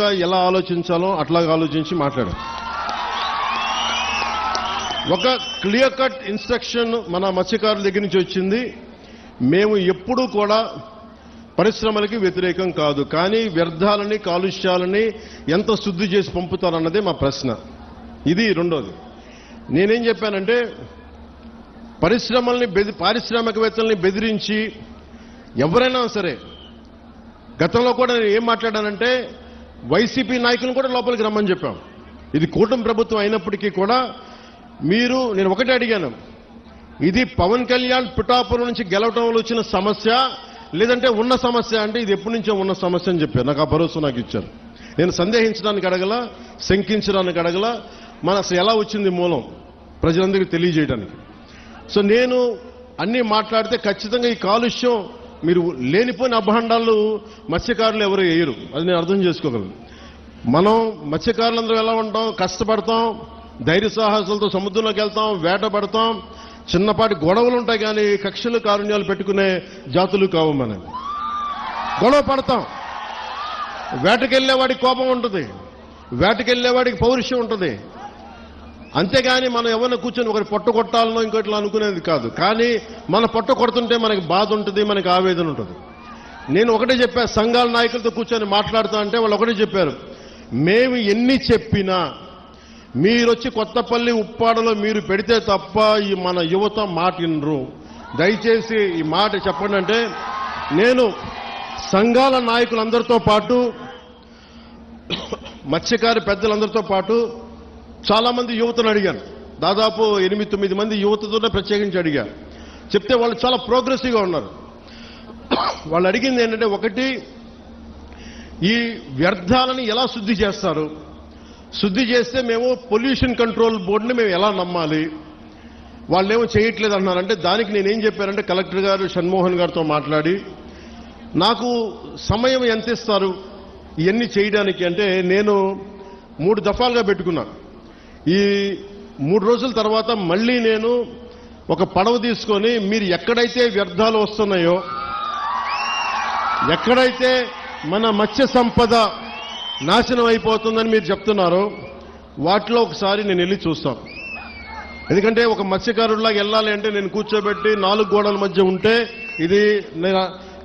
ఎలా ఆలోచించాలో అట్లాగా ఆలోచించి మాట్లాడాం. ఒక క్లియర్ కట్ ఇన్స్ట్రక్షన్ మన మత్స్యకారుల దగ్గర నుంచి వచ్చింది. మేము ఎప్పుడూ కూడా పరిశ్రమలకి వ్యతిరేకం కాదు. కానీ వ్యర్థాలని కాలుష్యాలని ఎంత శుద్ధి చేసి పంపుతారన్నదే మా ప్రశ్న. ఇది రెండోది. నేనేం చెప్పానంటే పరిశ్రమల్ని బెది పారిశ్రామికవేత్తల్ని బెదిరించి ఎవరైనా సరే గతంలో కూడా నేను ఏం మాట్లాడానంటే వైసీపీ నాయకులను కూడా లోపలికి రమ్మని చెప్పాం. ఇది కూటమి ప్రభుత్వం అయినప్పటికీ కూడా మీరు నేను ఒకటే అడిగాను. ఇది పవన్ కళ్యాణ్ పిఠాపురం నుంచి గెలవటంలో వచ్చిన సమస్య లేదంటే ఉన్న సమస్య అంటే ఇది ఎప్పటి నుంచో ఉన్న సమస్య అని చెప్పారు. నాకు ఆ భరోసా నాకు ఇచ్చారు. నేను సందేహించడానికి అడగల శంకించడానికి అడగల. మన అసలు ఎలా వచ్చింది మూలం? ప్రజలందరికీ తెలియజేయడానికి. సో నేను అన్నీ మాట్లాడితే ఖచ్చితంగా ఈ కాలుష్యం మీరు లేనిపోయిన అభాండాలు మత్స్యకారులు ఎవరు వేయరు. అది నేను అర్థం చేసుకోగలను. మనం మత్స్యకారులందరూ ఎలా ఉంటాం? కష్టపడతాం ధైర్య సాహసాలతో సముద్రంలోకి వెళ్తాం వేట పడతాం. చిన్నపాటి గొడవలు ఉంటాయి కానీ కక్షలు కారుణ్యాలు పెట్టుకునే జాతులు కావు మనం గొడవ పడతాం. వేటకెళ్ళేవాడికి కోపం ఉంటుంది. వేటకెళ్ళేవాడికి పౌరుషం ఉంటుంది. అంతేగాని మనం ఎవరిని కూర్చొని ఒకరి పొట్ట కొట్టాలనో ఇంకోట్లా అనుకునేది కాదు. కానీ మన పొట్ట కొడుతుంటే మనకి బాధ ఉంటుంది మనకి ఆవేదన ఉంటుంది. నేను ఒకటే చెప్పా సంఘాల నాయకులతో కూర్చొని మాట్లాడుతా అంటే వాళ్ళు ఒకటే చెప్పారు. మేము ఎన్ని చెప్పినా మీరొచ్చి కొత్తపల్లి ఉప్పాడలో మీరు పెడితే తప్ప ఈ మన యువత మాటినరు దయచేసి ఈ మాట చెప్పండి అంటే నేను సంఘాల నాయకులందరితో పాటు మత్స్యకారి పెద్దలందరితో పాటు చాలా మంది యువతను అడిగాను. దాదాపు ఎనిమిది తొమ్మిది మంది యువతతోనే ప్రత్యేకించి అడిగాను చెప్తే వాళ్ళు చాలా ప్రోగ్రెసివ్గా ఉన్నారు. వాళ్ళు అడిగింది ఏంటంటే ఒకటి ఈ వ్యర్థాలని ఎలా శుద్ధి చేస్తారు? శుద్ధి చేస్తే మేము పొల్యూషన్ కంట్రోల్ బోర్డుని మేము ఎలా నమ్మాలి? వాళ్ళేమో చేయట్లేదు అన్నారంటే దానికి నేనేం చెప్పానంటే కలెక్టర్ గారు షణ్మోహన్ గారితో మాట్లాడి నాకు సమయం ఎంత ఇస్తారు? ఇవన్నీ చేయడానికి అంటే నేను మూడు దఫాలుగా పెట్టుకున్నాను ఈ మూడు రోజుల తర్వాత మళ్ళీ నేను ఒక పడవ తీసుకొని మీరు ఎక్కడైతే వ్యర్థాలు వస్తున్నాయో ఎక్కడైతే మన మత్స్య సంపద నాశనం అయిపోతుందని మీరు చెప్తున్నారు వాటిలో ఒకసారి నేను వెళ్ళి చూస్తాను. ఎందుకంటే ఒక మత్స్యకారుడిలాగా వెళ్ళాలి అంటే నేను కూర్చోబెట్టి నాలుగు గోడల మధ్య ఉంటే ఇది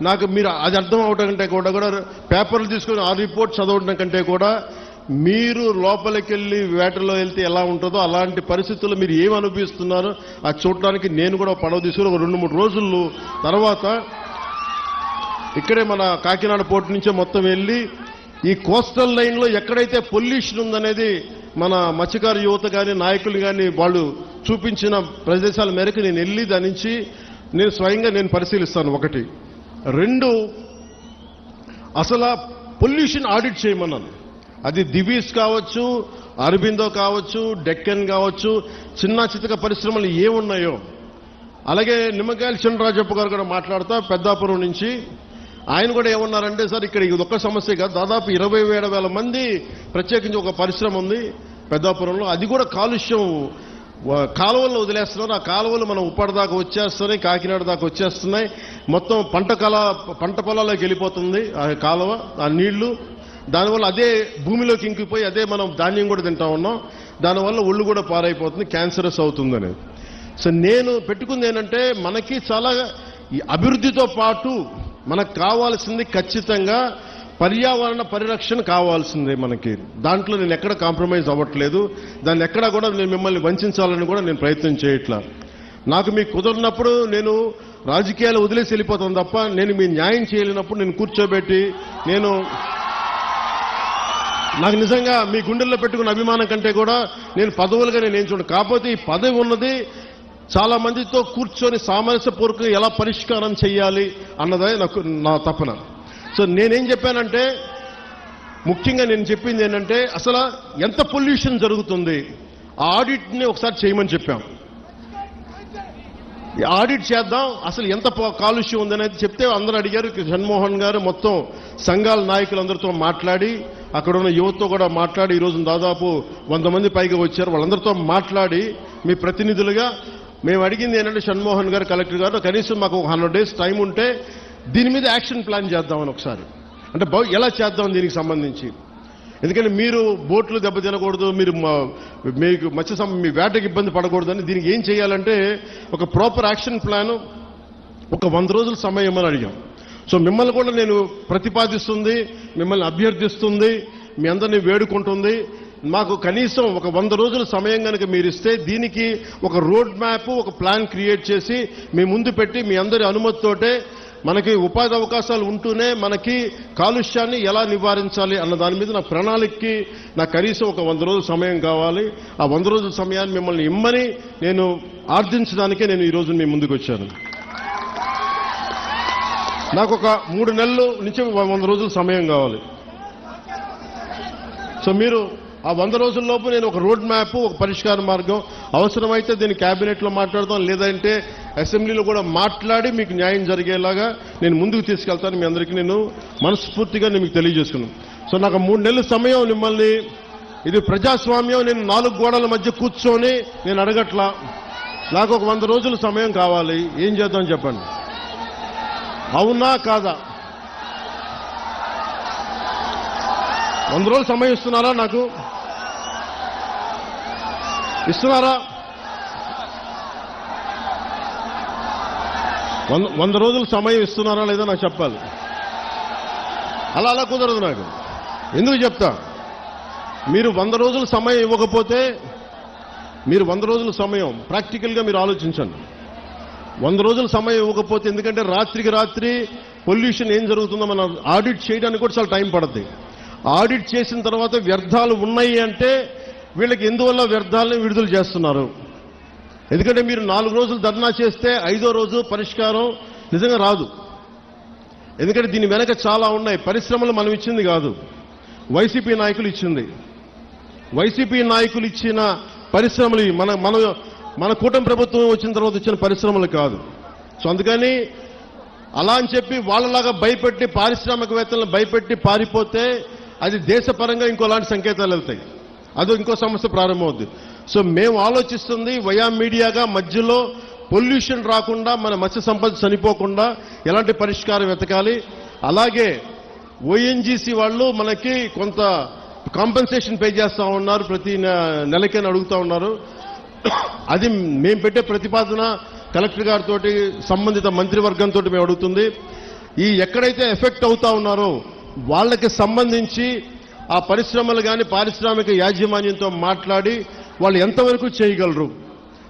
నాకు మీరు అది అర్థం అవటం కంటే కూడా కూడా పేపర్లు తీసుకొని ఆ రిపోర్ట్ చదవడం కంటే కూడా మీరు లోపలికెళ్ళి వేటలో వెళ్తే ఎలా ఉంటుందో అలాంటి పరిస్థితుల్లో మీరు ఏం అనుభవిస్తున్నారో అది చూడడానికి నేను కూడా పడవ తీసుకుని ఒక రెండు మూడు రోజులు తర్వాత ఇక్కడే మన కాకినాడ పోర్టు నుంచే మొత్తం వెళ్ళి ఈ కోస్టల్ లైన్లో ఎక్కడైతే పొల్యూషన్ ఉందనేది మన మత్స్యకారు యువత కానీ నాయకులు కానీ వాళ్ళు చూపించిన ప్రదేశాల మేరకు నేను వెళ్ళి దాని నుంచి నేను స్వయంగా నేను పరిశీలిస్తాను ఒకటి. రెండు అసలు పొల్యూషన్ ఆడిట్ చేయమన్నాను. అది దివీస్ కావచ్చు అరబిందో కావచ్చు డెక్కన్ కావచ్చు చిన్న చితక పరిశ్రమలు ఏమున్నాయో. అలాగే నిమ్మకాయల చిన్నరాజప్ప గారు కూడా మాట్లాడుతా పెద్దాపురం నుంచి. ఆయన కూడా ఏమన్నారంటే సార్ ఇక్కడ ఇది ఒక్క సమస్య కాదు. దాదాపు ఇరవై ఏడు వేల మంది ప్రత్యేకించి ఒక పరిశ్రమ ఉంది పెద్దాపురంలో. అది కూడా కాలుష్యం కాలువలు కాలువల్లో వదిలేస్తున్నారు. ఆ కాలువలు మనం ఉప్పటిదాకా వచ్చేస్తున్నాయి కాకినాడ దాకా వచ్చేస్తున్నాయి. మొత్తం పంట కళ పంట పొలాల్లోకి వెళ్ళిపోతుంది ఆ కాలువ ఆ నీళ్ళు. దానివల్ల అదే భూమిలోకి ఇంకిపోయి అదే మనం ధాన్యం కూడా తింటా ఉన్నాం. దానివల్ల ఒళ్ళు కూడా పారైపోతుంది క్యాన్సరస్ అవుతుంది సో నేను పెట్టుకుంది ఏంటంటే మనకి చాలా ఈ అభివృద్ధితో పాటు మనకు కావాల్సింది ఖచ్చితంగా పర్యావరణ పరిరక్షణ కావాల్సిందే మనకి. దాంట్లో నేను ఎక్కడ కాంప్రమైజ్ అవ్వట్లేదు. దాన్ని ఎక్కడా కూడా నేను మిమ్మల్ని వంచాలని కూడా నేను ప్రయత్నం చేయట్లా. నాకు మీకు కుదరినప్పుడు నేను రాజకీయాలు వదిలేసి వెళ్ళిపోతాను తప్ప నేను మీ న్యాయం చేయలేనప్పుడు నేను కూర్చోబెట్టి నేను నాకు నిజంగా మీ గుండెల్లో పెట్టుకున్న అభిమానం కంటే కూడా నేను పదవులుగా నేను ఏం చూడను కాకపోతే ఈ పదవి ఉన్నది చాలా మందితో కూర్చొని సామరస్యపూర్వకంగా ఎలా పరిష్కారం చేయాలి అన్నదే నాకు నా తపన. సో నేనేం చెప్పానంటే ముఖ్యంగా నేను చెప్పింది ఏంటంటే అసలు ఎంత పొల్యూషన్ జరుగుతుంది ఆ ఆడిట్ని ఒకసారి చేయమని చెప్పాం. ఆడిట్ చేద్దాం. అసలు ఎంత కాలుష్యం ఉందనేది చెప్తే అందరూ అడిగారు. జగన్మోహన్ గారు మొత్తం సంఘాల నాయకులందరితో మాట్లాడి అక్కడ ఉన్న యువతతో కూడా మాట్లాడి ఈరోజు దాదాపు వంద మంది పైగా వచ్చారు. వాళ్ళందరితో మాట్లాడి మీ ప్రతినిధులుగా మేము అడిగింది ఏంటంటే షణ్మోహన్ గారు కలెక్టర్ గారు కనీసం మాకు ఒక హండ్రెడ్ డేస్ టైం ఉంటే దీని మీద యాక్షన్ ప్లాన్ చేద్దామని ఒకసారి. అంటే ఎలా చేద్దాం దీనికి సంబంధించి? ఎందుకంటే మీరు బోట్లు దెబ్బ తినకూడదు మీరు మీకు మత్స్య సం- మీ వేటకి ఇబ్బంది అని దీనికి ఏం చేయాలంటే ఒక ప్రాపర్ యాక్షన్ ప్లాన్ ఒక వంద రోజుల సమయం అని అడిగాం. సో మిమ్మల్ని కూడా నేను ప్రతిపాదిస్తుంది మిమ్మల్ని అభ్యర్థిస్తుంది మీ అందరినీ వేడుకుంటుంది. మాకు కనీసం ఒక వంద రోజుల సమయం కనుక మీరు ఇస్తే దీనికి ఒక రోడ్ మ్యాప్ ఒక ప్లాన్ క్రియేట్ చేసి మీ ముందు పెట్టి మీ అందరి అనుమతితోటే మనకి ఉపాధి అవకాశాలు ఉంటూనే మనకి కాలుష్యాన్ని ఎలా నివారించాలి అన్న దాని మీద నా ప్రణాళికకి నా కనీసం ఒక వంద రోజుల సమయం కావాలి. ఆ వంద రోజుల సమయాన్ని మిమ్మల్ని ఇమ్మని నేను ఆర్జించడానికే నేను ఈరోజు మీ ముందుకు వచ్చాను. నాకు ఒక మూడు నెలలు నుంచి వంద రోజుల సమయం కావాలి. సో మీరు ఆ వంద రోజుల్లోపు నేను ఒక రోడ్ మ్యాప్ ఒక పరిష్కార మార్గం అవసరమైతే దీన్ని క్యాబినెట్లో మాట్లాడదాం లేదంటే అసెంబ్లీలో కూడా మాట్లాడి మీకు న్యాయం జరిగేలాగా నేను ముందుకు తీసుకెళ్తాను మీ అందరికీ నేను మనస్ఫూర్తిగా నేను మీకు తెలియజేసుకున్నాను సో నాకు మూడు నెలల సమయం మిమ్మల్ని ఇది ప్రజాస్వామ్యం నేను నాలుగు గోడల మధ్య కూర్చొని నేను అడగట్లా? నాకు ఒక వంద రోజుల సమయం కావాలి. ఏం చేద్దాం చెప్పండి? అవునా కాదా? వంద రోజులు సమయం ఇస్తున్నారా నాకు? ఇస్తున్నారా? వంద వంద రోజులు సమయం ఇస్తున్నారా లేదా నాకు చెప్పాలి. అలా అలా కుదరదు నాకు. ఎందుకు చెప్తా? మీరు వంద రోజులు సమయం ఇవ్వకపోతే మీరు వంద రోజుల సమయం ప్రాక్టికల్గా మీరు ఆలోచించండి. వంద రోజుల సమయం ఇవ్వకపోతే ఎందుకంటే రాత్రికి రాత్రి పొల్యూషన్ ఏం జరుగుతుందో మనం ఆడిట్ చేయడానికి కూడా చాలా టైం పడుతుంది ఆడిట్ చేసిన తర్వాత వ్యర్థాలు ఉన్నాయి అంటే వీళ్ళకి ఎందువల్ల వ్యర్థాలను విడుదల చేస్తున్నారు? ఎందుకంటే మీరు నాలుగు రోజులు ధర్నా చేస్తే ఐదో రోజు పరిష్కారం నిజంగా రాదు. ఎందుకంటే దీని వెనక చాలా ఉన్నాయి. పరిశ్రమలు మనం ఇచ్చింది కాదు. వైసీపీ నాయకులు ఇచ్చింది. వైసీపీ నాయకులు ఇచ్చిన పరిశ్రమలు మన మన మన కూటమి ప్రభుత్వం వచ్చిన తర్వాత ఇచ్చిన పరిశ్రమలు కాదు. సో అందుకని అలా అని చెప్పి వాళ్ళలాగా భయపెట్టి పారిశ్రామికవేత్తలను భయపెట్టి పారిపోతే అది దేశపరంగా ఇంకోలాంటి సంకేతాలు వెళ్తాయి. అది ఇంకో సమస్య ప్రారంభమవుద్ది. సో మేము ఆలోచిస్తుంది వయా మీడియాగా మధ్యలో పొల్యూషన్ రాకుండా మన మత్స్య సంపద చనిపోకుండా ఎలాంటి పరిష్కారం వెతకాలి. అలాగే ఓఎన్జీసీ వాళ్ళు మనకి కొంత కాంపెన్సేషన్ పే చేస్తా ఉన్నారు ప్రతి నెలకైనా అడుగుతూ అడుగుతా ఉన్నారు. అది మేము పెట్టే ప్రతిపాదన కలెక్టర్ గారితో సంబంధిత మంత్రివర్గంతో మేము అడుగుతుంది. ఈ ఎక్కడైతే ఎఫెక్ట్ అవుతా ఉన్నారో వాళ్ళకి సంబంధించి ఆ పరిశ్రమలు కానీ పారిశ్రామిక యాజమాన్యంతో మాట్లాడి వాళ్ళు ఎంతవరకు చేయగలరు?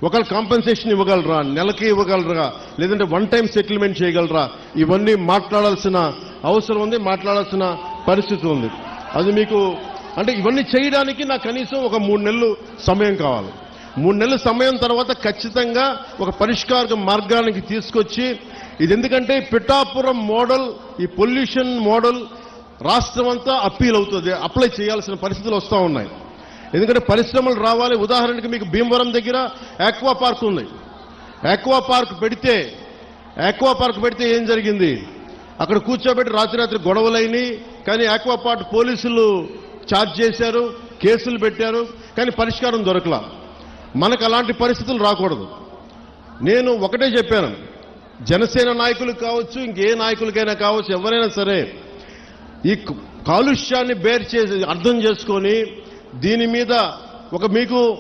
ఒకళ్ళు కాంపెన్సేషన్ ఇవ్వగలరా? నెలకి ఇవ్వగలరా? లేదంటే వన్ టైం సెటిల్మెంట్ చేయగలరా? ఇవన్నీ మాట్లాడాల్సిన అవసరం ఉంది మాట్లాడాల్సిన పరిస్థితి ఉంది. అది మీకు అంటే ఇవన్నీ చేయడానికి నాకు కనీసం ఒక మూడు నెలలు సమయం కావాలి. మూడు నెలల సమయం తర్వాత ఖచ్చితంగా ఒక పరిష్కార మార్గానికి తీసుకొచ్చి ఇది ఎందుకంటే పిఠాపురం మోడల్ ఈ పొల్యూషన్ మోడల్ రాష్ట్రం అంతా అప్పీల్ అవుతుంది అప్లై చేయాల్సిన పరిస్థితులు వస్తూ ఉన్నాయి. ఎందుకంటే పరిశ్రమలు రావాలి. ఉదాహరణకి మీకు భీమవరం దగ్గర ఆక్వా పార్క్ ఉంది. ఆక్వా పార్క్ పెడితే ఆక్వా పార్క్ పెడితే ఏం జరిగింది? అక్కడ కూర్చోబెట్టి రాత్రి రాత్రి గొడవలైనవి కానీ ఆక్వా పార్క్ పోలీసులు ఛార్జ్ చేశారు కేసులు పెట్టారు కానీ పరిష్కారం దొరకలా. మనకు అలాంటి పరిస్థితులు రాకూడదు. నేను ఒకటే చెప్పాను. జనసేన నాయకులు కావచ్చు ఇంకే నాయకులకైనా కావచ్చు ఎవరైనా సరే ఈ కాలుష్యాన్ని బేర్ చేసి అర్థం చేసుకొని దీని మీద ఒక మీకు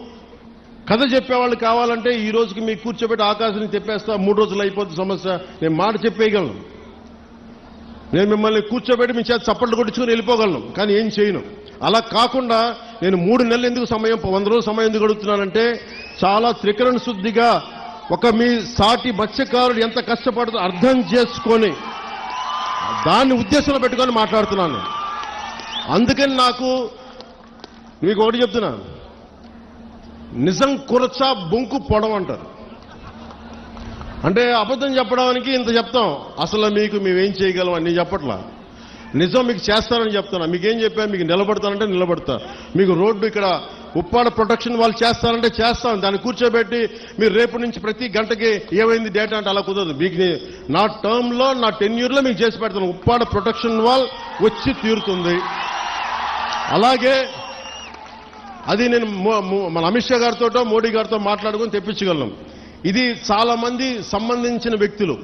కథ చెప్పేవాళ్ళు కావాలంటే ఈ రోజుకి మీకు కూర్చోబెట్టి ఆకాశాన్ని చెప్పేస్తా మూడు రోజులు అయిపోతుంది సమస్య. నేను మాట చెప్పేయగలను. నేను మిమ్మల్ని కూర్చోబెట్టి మీ చేత చప్పట్లు కొట్టించుకుని వెళ్ళిపోగలను కానీ ఏం చేయను. అలా కాకుండా నేను మూడు నెలలు ఎందుకు సమయం వంద రోజులు సమయం ఎందుకు అడుగుతున్నానంటే చాలా త్రికరణ శుద్ధిగా ఒక మీ సాటి మత్స్యకారుడు ఎంత కష్టపడుతుందో అర్థం చేసుకొని దాన్ని ఉద్దేశంలో పెట్టుకొని మాట్లాడుతున్నాను. అందుకని నాకు మీకు ఒకటి చెప్తున్నా. నిజం కురచ బొంకు పొడం అంటారు. అంటే అబద్ధం చెప్పడానికి ఇంత చెప్తాం. అసలు మీకు మేమేం చేయగలం అని చెప్పట్లా. నిజం మీకు చేస్తానని చెప్తున్నా. మీకేం చెప్పా? మీకు నిలబడతానంటే నిలబడతా. మీకు రోడ్డు ఇక్కడ ఉప్పాడ ప్రొటెక్షన్ వాళ్ళు చేస్తారంటే చేస్తాం. దాన్ని కూర్చోబెట్టి మీరు రేపు నుంచి ప్రతి గంటకి ఏమైంది డేటా అంటే అలా కుదరదు. మీకు నా టర్మ్లో నా టెన్యూర్లో మీకు చేసి పెడతాను. ఉప్పాడ ప్రొటెక్షన్ వాల్ వచ్చి తీరుతుంది. అలాగే అది నేను మన అమిత్ షా గారితో మోడీ గారితో మాట్లాడుకుని తెప్పించగలను. ఇది చాలా మంది సంబంధించిన వ్యక్తులు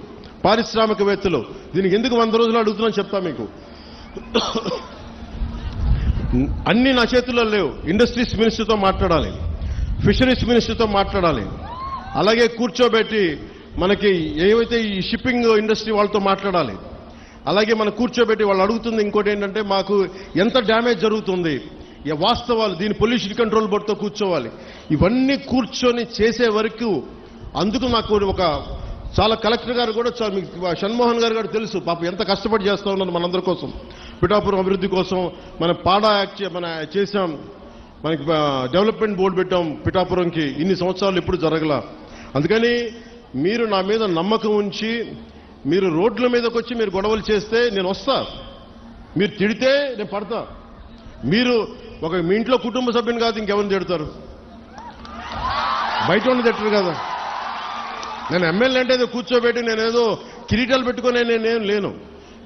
పారిశ్రామికవేత్తలు. దీనికి ఎందుకు వంద రోజులు అడుగుతున్నా చెప్తా మీకు. అన్ని నా చేతుల్లో లేవు. ఇండస్ట్రీస్ మినిస్టర్తో మాట్లాడాలి. ఫిషరీస్ మినిస్టర్తో మాట్లాడాలి. అలాగే కూర్చోబెట్టి మనకి ఏవైతే ఈ షిప్పింగ్ ఇండస్ట్రీ వాళ్ళతో మాట్లాడాలి అలాగే మనం కూర్చోబెట్టి వాళ్ళు అడుగుతుంది ఇంకోటి ఏంటంటే మాకు ఎంత డ్యామేజ్ జరుగుతుంది వాస్తవాలు దీని పొల్యూషన్ కంట్రోల్ బోర్డుతో కూర్చోవాలి. ఇవన్నీ కూర్చొని చేసే వరకు అందుకు నాకు ఒక చాలా కలెక్టర్ గారు కూడా చాలా మీకు షణ్మోహన్ గారు కూడా తెలుసు పాప ఎంత కష్టపడి చేస్తా ఉన్నారు మనందరి కోసం. పిఠాపురం అభివృద్ధి కోసం మన పాడా యాక్ట్ మన చేసాం మనకి డెవలప్మెంట్ బోర్డు పెట్టాం పిఠాపురంకి. ఇన్ని సంవత్సరాలు ఎప్పుడు జరగల. అందుకని మీరు నా మీద నమ్మకం ఉంచి మీరు రోడ్ల మీదకి వచ్చి మీరు గొడవలు చేస్తే నేను వస్తా. మీరు తిడితే నేను పడతా. మీరు ఒక మీ ఇంట్లో కుటుంబ సభ్యుని కాదు ఇంకెవరిని తిడతారు? బయట ఉన్న తిట్టరు కదా. నేను ఎమ్మెల్యే అంటే ఏదో కూర్చోబెట్టి నేనేదో కిరీటాలు పెట్టుకునే నేనేం లేను.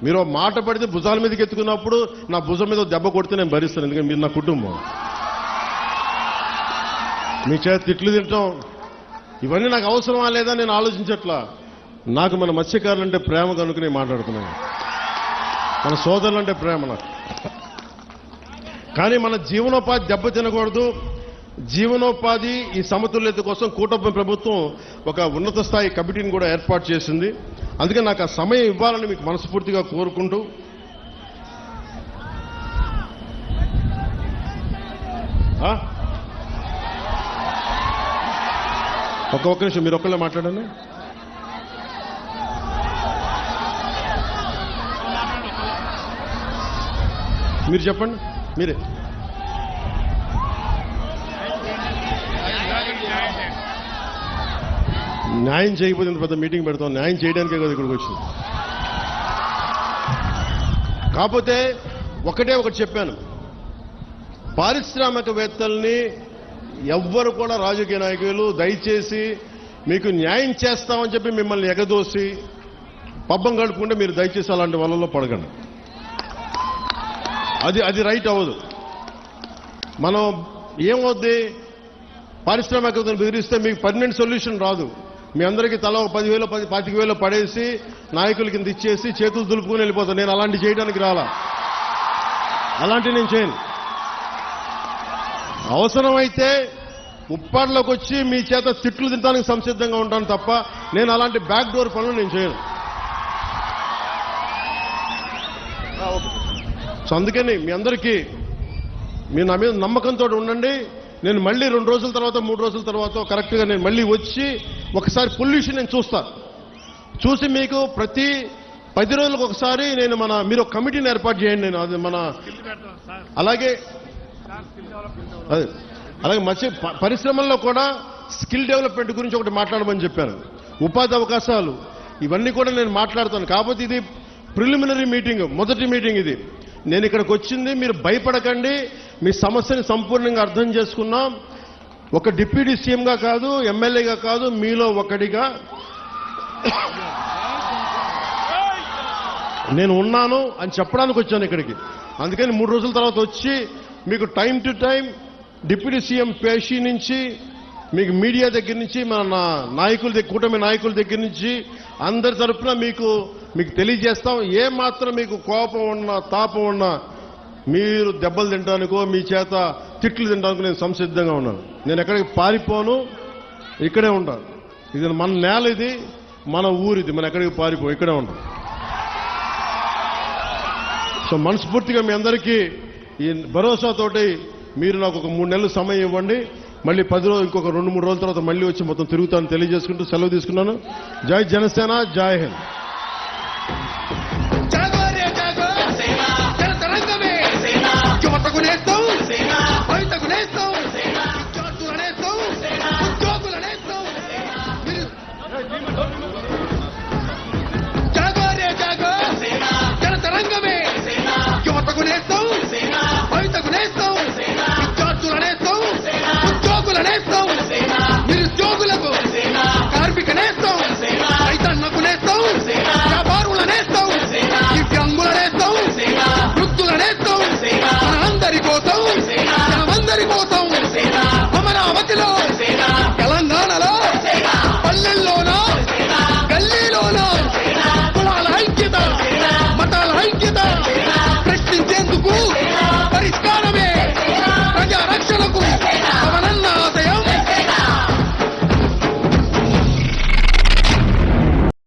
మీరు మాట పడితే భుజాల మీదకి ఎత్తుకున్నప్పుడు నా భుజం మీద దెబ్బ కొడితే నేను భరిస్తాను ఎందుకంటే మీరు నా కుటుంబం. మీ చేత తిట్లు తింటాం. ఇవన్నీ నాకు అవసరమా లేదా నేను ఆలోచించట్లా. నాకు మన మత్స్యకారులు అంటే ప్రేమ కనుక నేను మాట్లాడుతున్నాను. మన సోదరులు అంటే ప్రేమ నాకు. కానీ మన జీవనోపాధి దెబ్బ తినకూడదు. జీవనోపాధి ఈ సమతుల్యత కోసం కూటమి ప్రభుత్వం ఒక ఉన్నత స్థాయి కమిటీని కూడా ఏర్పాటు చేసింది. అందుకే నాకు ఆ సమయం ఇవ్వాలని మీకు మనస్ఫూర్తిగా కోరుకుంటూ. ఒక ఒక్క ఒక్క నిమిషం మీరు ఒక్కళ్ళే మాట్లాడండి. మీరు చెప్పండి. మీరే న్యాయం చేయకపోతే ఇంత పెద్ద మీటింగ్ పెడతాం. న్యాయం చేయడానికే కదా ఇక్కడికి వచ్చింది. కాకపోతే ఒకటే ఒకటి చెప్పాను. పారిశ్రామికవేత్తల్ని ఎవ్వరు కూడా రాజకీయ నాయకులు దయచేసి మీకు న్యాయం చేస్తామని చెప్పి మిమ్మల్ని ఎగదోసి పబ్బం గడుపుకుంటే మీరు దయచేసి అలాంటి వలలో పడగండి అది అది రైట్ అవ్వదు. మనం ఏమవుద్ది? పారిశ్రామికతను బెదిరిస్తే మీకు పర్మనెంట్ సొల్యూషన్ రాదు. మీ అందరికీ తల ఒక పదివేలు పది పాతిక వేలు పడేసి నాయకుల కింద ఇచ్చేసి చేతులు దులుపుకుని వెళ్ళిపోతాను నేను అలాంటి చేయడానికి రాలా. అలాంటి నేను చేయను. అవసరమైతే ఉప్పాడులోకి వచ్చి మీ చేత తిట్లు తినడానికి సంసిద్ధంగా ఉంటాను తప్ప నేను అలాంటి బ్యాక్ డోర్ పనులు నేను చేయను. సో అందుకని మీ అందరికీ మీరు నా మీద నమ్మకంతో ఉండండి. నేను మళ్ళీ రెండు రోజుల తర్వాత మూడు రోజుల తర్వాత కరెక్ట్గా నేను మళ్ళీ వచ్చి ఒకసారి పొల్యూషన్ నేను చూస్తాను చూసి మీకు ప్రతి పది రోజులకు ఒకసారి నేను మన మీరు ఒక కమిటీని ఏర్పాటు చేయండి. నేను అది మన అలాగే అదే అలాగే మత్స్య పరిశ్రమల్లో కూడా స్కిల్ డెవలప్మెంట్ గురించి ఒకటి మాట్లాడమని చెప్పాను ఉపాధి అవకాశాలు ఇవన్నీ కూడా నేను మాట్లాడతాను. కాకపోతే ఇది ప్రిలిమినరీ మీటింగ్ మొదటి మీటింగ్ ఇది. నేను ఇక్కడికి వచ్చింది మీరు భయపడకండి. మీ సమస్యని సంపూర్ణంగా అర్థం చేసుకున్నాం. ఒక డిప్యూటీ సీఎంగా కాదు ఎమ్మెల్యేగా కాదు మీలో ఒకటిగా నేను ఉన్నాను అని చెప్పడానికి వచ్చాను ఇక్కడికి. అందుకని మూడు రోజుల తర్వాత వచ్చి మీకు time to time deputy CM పేషీ నుంచి మీకు మీడియా దగ్గర నుంచి మన నా- నాయకుల కూటమి నాయకుల దగ్గర నుంచి అందరి తరఫున మీకు మీకు తెలియజేస్తాం ఏ మాత్రం మీకు కోపం ఉన్నా తాపం ఉన్నా మీరు దెబ్బలు తినడానికో మీ చేత తిట్లు తినడానికి నేను సంసిద్ధంగా ఉన్నాను. నేను ఎక్కడికి పారిపోను ఇక్కడే ఉంటాను. ఇది మన నేల ఇది మన ఊరిది మనం ఎక్కడికి పారిపో ఇక్కడే ఉంటాం. సో మనస్ఫూర్తిగా మీ అందరికీ ఈ భరోసాతోటి మీరు నాకు ఒక మూడు నెలలు సమయం ఇవ్వండి. మళ్ళీ పది రోజులు ఇంకొక రెండు మూడు రోజుల తర్వాత మళ్ళీ వచ్చి మొత్తం తిరుగుతాను తెలియజేసుకుంటూ సెలవు తీసుకున్నాను. జై జనసేన జై హింద్. నేస్తాం